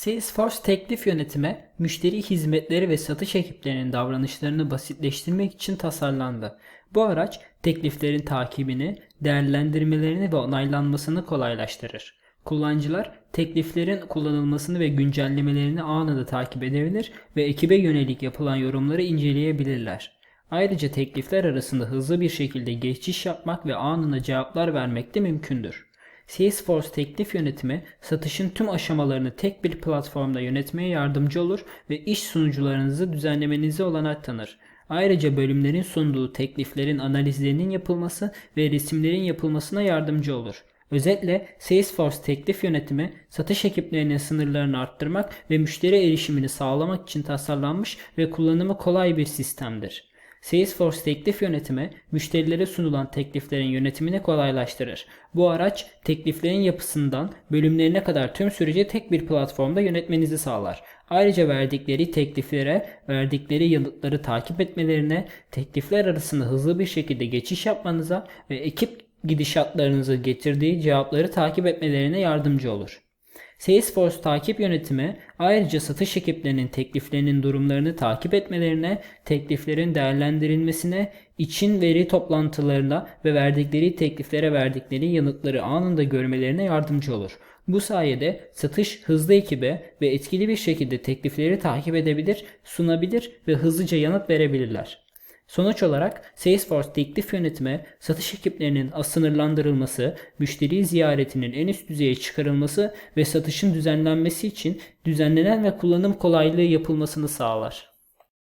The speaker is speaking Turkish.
Salesforce teklif yönetimi, müşteri hizmetleri ve satış ekiplerinin davranışlarını basitleştirmek için tasarlandı. Bu araç tekliflerin takibini, değerlendirmelerini ve onaylanmasını kolaylaştırır. Kullanıcılar tekliflerin kullanılmasını ve güncellemelerini anında takip edebilir ve ekibe yönelik yapılan yorumları inceleyebilirler. Ayrıca teklifler arasında hızlı bir şekilde geçiş yapmak ve anında cevaplar vermek de mümkündür. Salesforce teklif yönetimi satışın tüm aşamalarını tek bir platformda yönetmeye yardımcı olur ve iş sunucularınızı düzenlemenize olanak tanır. Ayrıca bölümlerin sunduğu tekliflerin analizlerinin yapılması ve resimlerin yapılmasına yardımcı olur. Özetle Salesforce teklif yönetimi satış ekiplerinin sınırlarını arttırmak ve müşteri erişimini sağlamak için tasarlanmış ve kullanımı kolay bir sistemdir. Salesforce teklif yönetimi müşterilere sunulan tekliflerin yönetimini kolaylaştırır. Bu araç tekliflerin yapısından bölümlerine kadar tüm süreci tek bir platformda yönetmenizi sağlar. Ayrıca verdikleri tekliflere, verdikleri yanıtları takip etmelerine, teklifler arasında hızlı bir şekilde geçiş yapmanıza ve ekip gidişatlarınızı getirdiği cevapları takip etmelerine yardımcı olur. Salesforce takip yönetimi ayrıca satış ekiplerinin tekliflerinin durumlarını takip etmelerine, tekliflerin değerlendirilmesine, için veri toplantılarına ve verdikleri tekliflere verdikleri yanıtları anında görmelerine yardımcı olur. Bu sayede satış hızlı ekibe ve etkili bir şekilde teklifleri takip edebilir, sunabilir ve hızlıca yanıt verebilirler. Sonuç olarak Salesforce teklif yönetimi, satış ekiplerinin sınırlandırılması, müşteri ziyaretinin en üst düzeye çıkarılması ve satışın düzenlenmesi için düzenlenen ve kullanım kolaylığı yapılmasını sağlar.